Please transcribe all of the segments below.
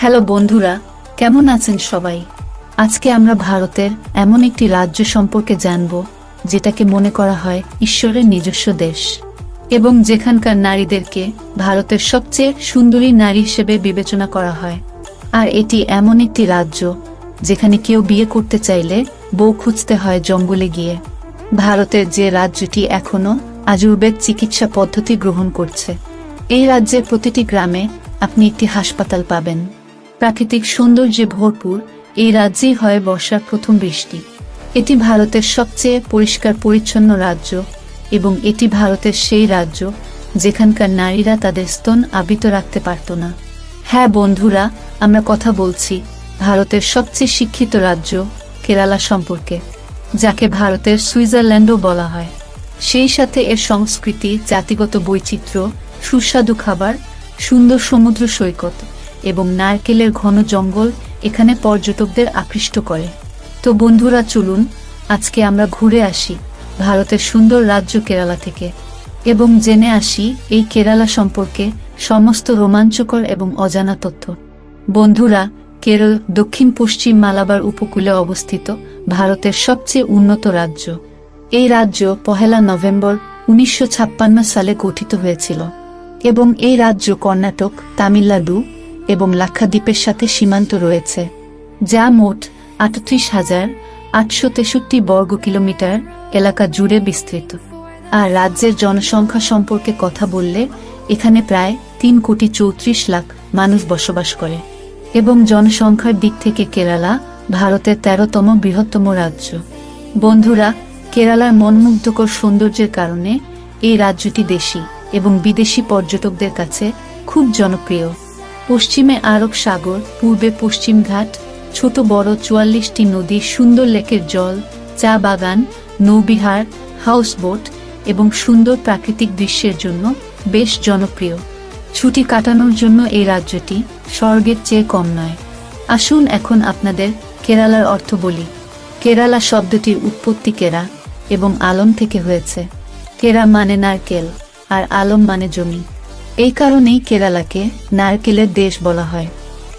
Hello বন্ধুরা, কেমন আছেন সবাই? আজকে আমরা ভারতের এমন একটি রাজ্য সম্পর্কে জানব, যেটাকে মনে করা হয় ঈশ্বরের নিজস্ব দেশ, এবং যেখানকার নারীদেরকে ভারতের সবচেয়ে সুন্দরী নারী হিসেবে বিবেচনা করা হয়। আর এটি এমন একটি রাজ্য, যেখানে কেউ বিয়ে করতে চাইলে বউ খুঁজতে হয় জঙ্গলে গিয়ে। ভারতের যে রাজ্যটি এখনও আজুর্বেদ চিকিৎসা পদ্ধতি গ্রহণ করছে, এই রাজ্যের প্রতিটি গ্রামে আপনি একটি হাসপাতাল পাবেন। প্রাকৃতিক সৌন্দর্যে ভরপুর এই রাজ্যেই হয় বর্ষার প্রথম বৃষ্টি। এটি ভারতের সবচেয়ে পরিষ্কার পরিচ্ছন্ন রাজ্য এবং এটি ভারতের সেই রাজ্য যেখানকার নারীরা তাদের স্তন আবৃত রাখতে পারত না। হ্যাঁ বন্ধুরা, আমরা কথা বলছি। ভারতের সবচেয়ে শিক্ষিত রাজ্য কেরালা সম্পর্কে, যাকে ভারতের সুইজারল্যান্ডও বলা হয়। সেই সাথে এর সংস্কৃতি, জাতিগত বৈচিত্র্য, সুস্বাদু খাবার, সুন্দর সমুদ্র সৈকত এবং নারকেলের ঘন জঙ্গল এখানে পর্যটকদের আকৃষ্ট করে। তো বন্ধুরা, চলুন আজকে আমরা ঘুরে আসি ভারতের সুন্দর রাজ্য কেরালা থেকে এবং জেনে আসি এই কেরালা সম্পর্কে সমস্ত রোমাঞ্চকর এবং অজানা তথ্য। বন্ধুরা, কেরল দক্ষিণ পশ্চিম মালাবার উপকূলে অবস্থিত ভারতের সবচেয়ে উন্নত রাজ্য। এই রাজ্য পহেলা নভেম্বর উনিশশো ছাপ্পান্ন সালে গঠিত হয়েছিল এবং এই রাজ্য কর্ণাটক, তামিলনাড়ু এবং লাক্ষাদ্বীপের সাথে সীমান্ত রয়েছে, যা মোট আটত্রিশ হাজার আটশো তেষট্টি বর্গ কিলোমিটার এলাকা জুড়ে বিস্তৃত। আর রাজ্যের জনসংখ্যা সম্পর্কে কথা বললে এখানে প্রায় তিন কোটি চৌত্রিশ লাখ মানুষ বসবাস করে এবং জনসংখ্যার দিক থেকে কেরালা ভারতের তেরোতম বৃহত্তম রাজ্য। বন্ধুরা, কেরালার মনমুগ্ধকর সৌন্দর্যের কারণে এই রাজ্যটি দেশি এবং বিদেশি পর্যটকদের কাছে খুব জনপ্রিয়। পশ্চিমে আরব সাগর, পূর্বে পশ্চিম ঘাট, ছোট বড় চুয়াল্লিশটি নদী, সুন্দর লেকের জল, চা বাগান, নৌবিহার, হাউসবোট এবং সুন্দর প্রাকৃতিক দৃশ্যের জন্য বেশ জনপ্রিয়। ছুটি কাটানোর জন্য এই রাজ্যটি স্বর্গের চেয়ে কম নয়। আসুন এখন আপনাদের কেরালার অর্থ বলি। কেরালা শব্দটির উৎপত্তি কেরা এবং আলম থেকে হয়েছে। কেরা মানে নারকেল, আর আলম মানে জমি। এই কারণেই কেরালাকে নারকেলের দেশ বলা হয়।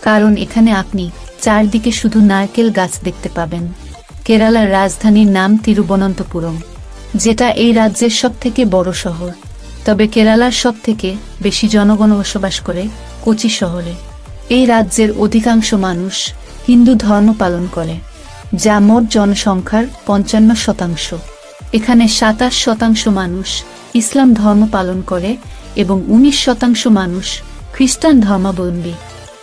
কারণ এখানে আপনি চারদিকে শুধু নারকেল গাছ দেখতে পাবেন। কেরালার রাজধানীর নাম তিরুবনন্তপুরম, যেটা এই রাজ্যের সব থেকে বড় শহর। তবে কেরালার সব থেকে বেশি জনগণ বসবাস করে কোচি শহরে। এই রাজ্যের অধিকাংশ মানুষ হিন্দু ধর্ম পালন করে, যা মোট জনসংখ্যার পঞ্চান্ন শতাংশ। এখানে সাতাশ শতাংশ মানুষ ইসলাম ধর্ম পালন করে এবং উনিশ শতাংশ মানুষ খ্রিস্টান ধর্মাবলম্বী।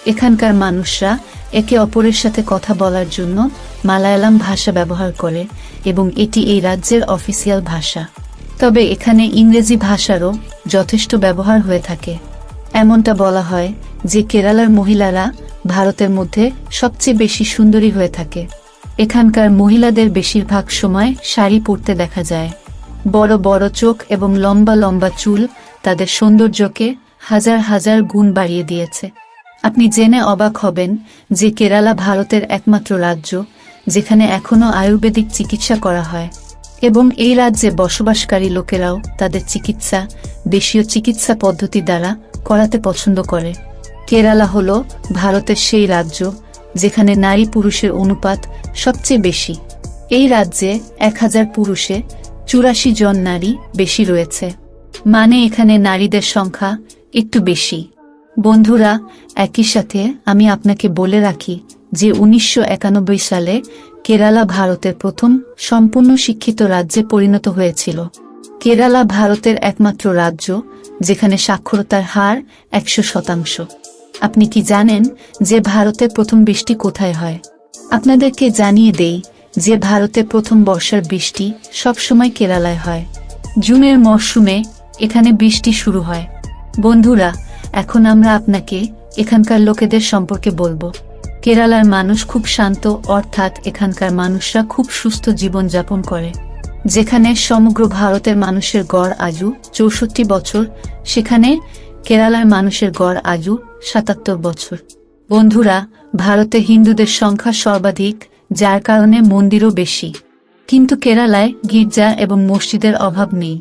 এখানকার মানুষরা একে অপরের সাথে কথা বলার জন্য মালায়ালাম ভাষা ব্যবহার করে এবং এটি এই রাজ্যের অফিসিয়াল ভাষা। তবে এখানে ইংরেজি ভাষারও যথেষ্ট ব্যবহার হয়ে থাকে। এমনটা বলা হয় যে কেরালার মহিলারা ভারতের মধ্যে সবচেয়ে বেশি সুন্দরী হয়ে থাকে। এখানকার মহিলাদের বেশিরভাগ সময় শাড়ি পরতে দেখা যায়। বড় বড় চোখ এবং লম্বা লম্বা চুল তাদের সৌন্দর্যকে হাজার হাজার গুণ বাড়িয়ে দিয়েছে। আপনি জেনে অবাক হবেন যে কেরালা ভারতের একমাত্র রাজ্য, যেখানে এখনও আয়ুর্বেদিক চিকিৎসা করা হয়। এবং এই রাজ্যে বসবাসকারী লোকেরাও তাদের চিকিৎসা, দেশীয় চিকিৎসা পদ্ধতি দ্বারা করাতে পছন্দ করে। কেরালা হল ভারতের সেই রাজ্য যেখানে নারী পুরুষের অনুপাত সবচেয়ে বেশি। এই রাজ্যে এক হাজার পুরুষে চুরাশি জন নারী বেশি রয়েছে। মানে এখানে নারীদের সংখ্যা একটু বেশি। বন্ধুরা, একই সাথে আমি আপনাকে বলে রাখি যে উনিশশো একানব্বই সালে কেরালা ভারতের প্রথম সম্পূর্ণ শিক্ষিত রাজ্যে পরিণত হয়েছিল। কেরালা ভারতের একমাত্র রাজ্য, যেখানে সাক্ষরতার হার একশো শতাংশ। আপনি কি জানেন যে ভারতের প্রথম বৃষ্টি কোথায় হয়? আপনাদেরকে জানিয়ে দেই যে ভারতে প্রথম বর্ষার বৃষ্টি সবসময় কেরালায় হয়। জুনের মরশুমে এখানে বৃষ্টি শুরু হয়। বন্ধুরা, এখন আমরা আপনাকে এখানকার লোকেদের সম্পর্কে বলব। কেরালার মানুষ খুব শান্ত, অর্থাৎ এখানকার মানুষরা খুব সুস্থ জীবন যাপন করে। যেখানে সমগ্র ভারতের মানুষের গড় আজু চৌষট্টি বছর, সেখানে কেরালার মানুষের গড় আজু সাতাত্তর বছর। বন্ধুরা, ভারতে হিন্দুদের সংখ্যা সর্বাধিক, যার কারণে মন্দিরও বেশি। কিন্তু কেরালায় গির্জা এবং মসজিদের অভাব নেই।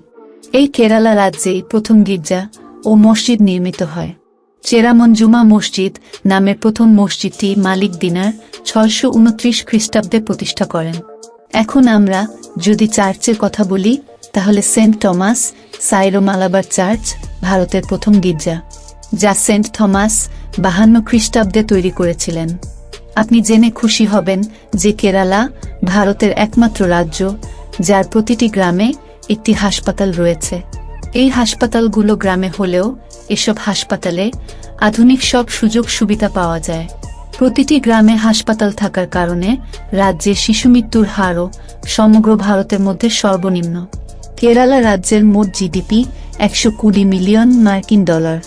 এই কেরালা রাজ্যেই প্রথম গির্জা ও মসজিদ নির্মিত হয়। চেরামঞ্জুমা মসজিদ নামের প্রথম মসজিদটি মালিক দিনার ছয়শো উনত্রিশ খ্রিস্টাব্দে প্রতিষ্ঠা করেন। এখন আমরা যদি চার্চের কথা বলি, তাহলে saint Thomas Syro Malabar church ভারতের প্রথম গির্জা, যা সেন্ট থমাস বাহান্ন খ্রিস্টাব্দে তৈরি করেছিলেন। আপনি জেনে খুশি হবেন যে কেরালা ভারতের একমাত্র রাজ্য, যার প্রতিটি গ্রামে একটি হাসপাতাল রয়েছে। এই হাসপাতালগুলো গ্রামে হলেও এসব হাসপাতালে আধুনিক সব সুযোগ সুবিধা পাওয়া যায়। প্রতিটি গ্রামে হাসপাতাল থাকার কারণে রাজ্যে শিশু মৃত্যুর হারও সমগ্র ভারতের মধ্যে সর্বনিম্ন। কেরালা রাজ্যের মোট জিডিপি একশো কুড়ি মিলিয়ন মার্কিন ডলার।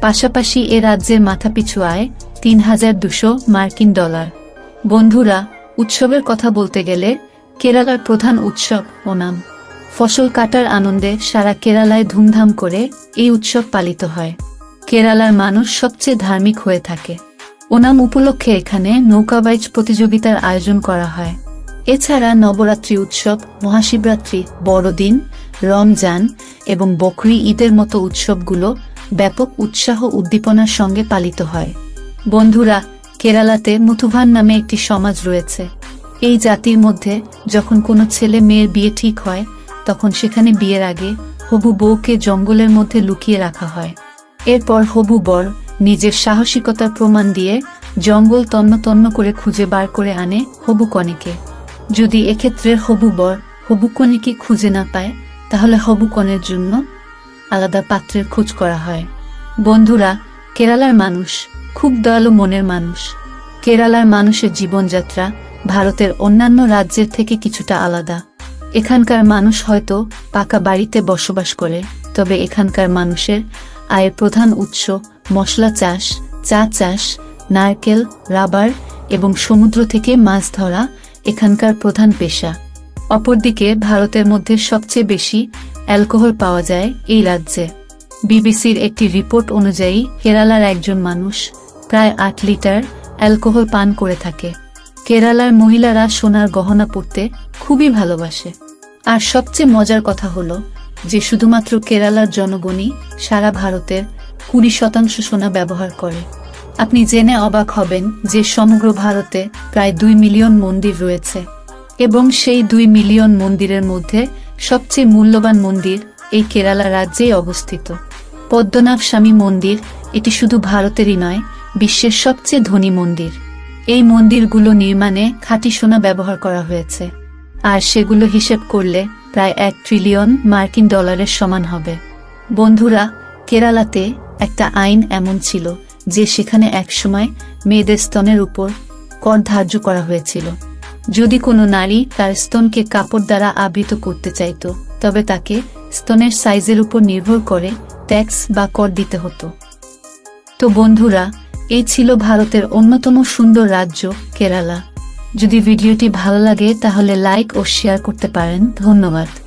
পাশাপাশি এ রাজ্যের মাথাপিছু আয় তিন হাজার দুশো মার্কিন ডলার। বন্ধুরা, উৎসবের কথা বলতে গেলে কেরালার প্রধান উৎসব ওনাম। ফসল কাটার আনন্দে সারা কেরালায় ধুমধাম করে এই উৎসব পালিত হয়। কেরালার মানুষ সবচেয়ে ধার্মিক হয়ে থাকে। ওনাম উপলক্ষে এখানে নৌকাবাইজ প্রতিযোগিতার আয়োজন করা হয়। এছাড়া নবরাত্রি উৎসব, মহাশিবরাত্রি, বড়দিন, রমজান এবং বকরি ঈদের মতো উৎসবগুলো ব্যাপক উৎসাহ উদ্দীপনার সঙ্গে পালিত হয়। বন্ধুরা, কেরালাতে মুথুভান নামে একটি সমাজ রয়েছে। এই জাতির মধ্যে যখন কোনো ছেলে মেয়ের বিয়ে ঠিক হয় তখন সেখানে বিয়ের আগে হবু বউকে জঙ্গলের মধ্যে লুকিয়ে রাখা হয়। এরপর হবু বর নিজের সাহসিকতার প্রমাণ দিয়ে জঙ্গল তন্ন তন্ন করে খুঁজে বার করে আনে হবু কনেকে। যদি এক্ষেত্রে হবু বর হবু কনেকে খুঁজে না পায়, তাহলে হবু কনের জন্য আলাদা পাত্রের খোঁজ করা হয়। বন্ধুরা, কেরালার মানুষ খুব দয়ালু মনের মানুষ। কেরালার মানুষের জীবনযাত্রা ভারতের অন্যান্য রাজ্যের থেকে কিছুটা আলাদা। এখানকার মানুষ হয়তো পাকা বাড়িতে বসবাস করে, তবে এখানকার মানুষের আয়ের প্রধান উৎস মশলা চাষ, চা চাষ, নারকেল, রাবার এবং সমুদ্র থেকে মাছ ধরা এখানকার প্রধান পেশা। অপরদিকে ভারতের মধ্যে সবচেয়ে বেশি অ্যালকোহল পাওয়া যায় এই রাজ্যে। বিবিসির একটি রিপোর্ট অনুযায়ী কেরালার একজন মানুষ প্রায় আট লিটার অ্যালকোহল পান করে থাকে। কেরালার মহিলারা সোনার গহনা পরতে খুবই ভালোবাসে। আর সবচেয়ে মজার কথা হলো যে শুধুমাত্র কেরালার জনগণই সারা ভারতের কুড়ি শতাংশ সোনা ব্যবহার করে। আপনি জেনে অবাক হবেন যে সমগ্র ভারতে প্রায় দুই মিলিয়ন মন্দির রয়েছে এবং সেই দুই মিলিয়ন মন্দিরের মধ্যে সবচেয়ে মূল্যবান মন্দির এই কেরালা রাজ্যেই অবস্থিত। পদ্মনাভ স্বামী মন্দির এটি শুধু ভারতেরই নয়, বিশ্বের সবচেয়ে ধনী মন্দির। এই মন্দিরগুলো নির্মাণে খাঁটি সোনা ব্যবহার করা হয়েছে। আর সেগুলো হিসেব করলে প্রায় এক ট্রিলিয়ন মার্কিন ডলারের সমান হবে। বন্ধুরা, কেরালাতে একটা আইন এমন ছিল যে সেখানে একসময় মেয়েদের স্তনের উপর কর ধার্য করা হয়েছিল। যদি কোনো নারী তার স্তনকে কাপড় দ্বারা আবৃত করতে চাইত, তবে তাকে স্তনের সাইজের উপর নির্ভর করে ট্যাক্স বা কর দিতে হতো। তো বন্ধুরা এই ছিল ভারতের অন্যতম সুন্দর রাজ্য, কেরালা। যদি ভিডিওটি ভালো লাগে, তাহলে লাইক ও শেয়ার করতে পারেন। ধন্যবাদ।